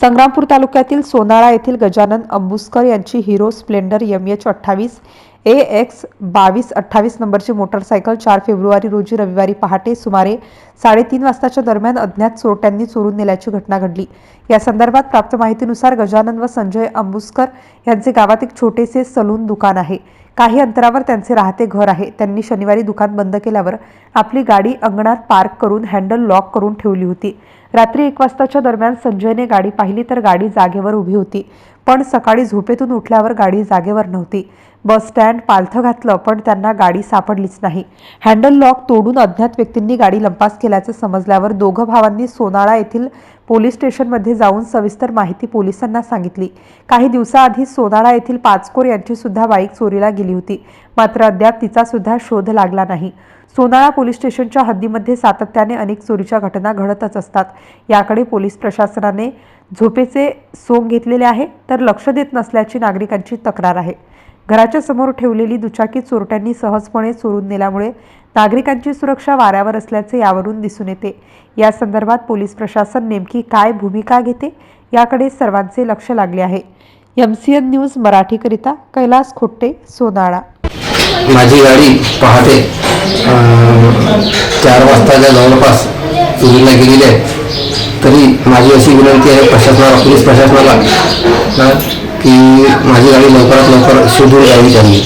संग्रामपूर तालुक्यातील सोनाळा येथील गजानन अंबुस्कर यांची हिरो स्प्लेंडर एम एच अठ्ठावीस ए एक्स बावीस अठ्ठावीस नंबरची मोटरसायकल चार फेब्रुवारी रोजी रविवारी पहाटे सुमारे साडेतीन वाजताच्या दरम्यान अज्ञात चोरट्यांनी चोरून नेल्याची घटना घडली. या संदर्भात प्राप्त माहितीनुसार गजानन व संजय अंबुस्कर यांचे गावात एक छोटेसे सलून दुकान आहे. काही अंतरावर त्यांचे राहते घर आहे. त्यांनी शनिवारी दुकान बंद केल्यावर आपली गाडी अंगणात पार्क करून हँडल लॉक करून ठेवली होती. रात्री एक वाजताच्या दरम्यान संजयने गाडी पाहिली तर गाडी जागेवर उभी होती. पण सकाळी झोपेतून उठल्यावर गाडी जागेवर नव्हती. बस स्टँड पालथं घातलं पण त्यांना गाडी सापडलीच नाही. हँडल लॉक तोडून अज्ञात व्यक्तींनी गाडी लंपास केल्याचं समजल्यावर दोघं भावांनी सोनाळा येथील पोलीस स्टेशनमध्ये जाऊन सविस्तर माहिती पोलिसांना सांगितली. काही दिवसाआधी सोनाळा येथील पाचकोर यांची सुद्धा बाईक चोरीला गेली होती. मात्र अद्याप तिचा सुद्धा शोध लागला नाही. सोनाळा पोलीस स्टेशनच्या हद्दीमध्ये सातत्याने अनेक चोरीच्या घटना घडतच असतात. याकडे पोलीस प्रशासनाने झोपेचे सोंग घेतलेले आहे तर लक्ष देत नसल्याची नागरिकांची तक्रार आहे. घराच्या समोर ठेवलेली दुचाकी चोरट्यांनी सहजपणे चोरून नेल्यामुळे नागरिकांची सुरक्षा वाऱ्यावर असल्याचे यावरून दिसून येते. या संदर्भात पोलीस प्रशासन नेमकी काय भूमिका घेते याकडे सर्वांचे लक्ष लागले आहे. एम सी एन न्यूज मराठीकरिता कैलास खोट्टे सोनाळा. माझी गाडी पहाटे चार वाजताच्या जवळपास चोरीला गेलेली आहे. तरी माझी अशी विनंती आहे प्रशासनाला पोलीस प्रशासनाला की माझी गाडी लवकरात लवकर शोधून द्यावी त्यांनी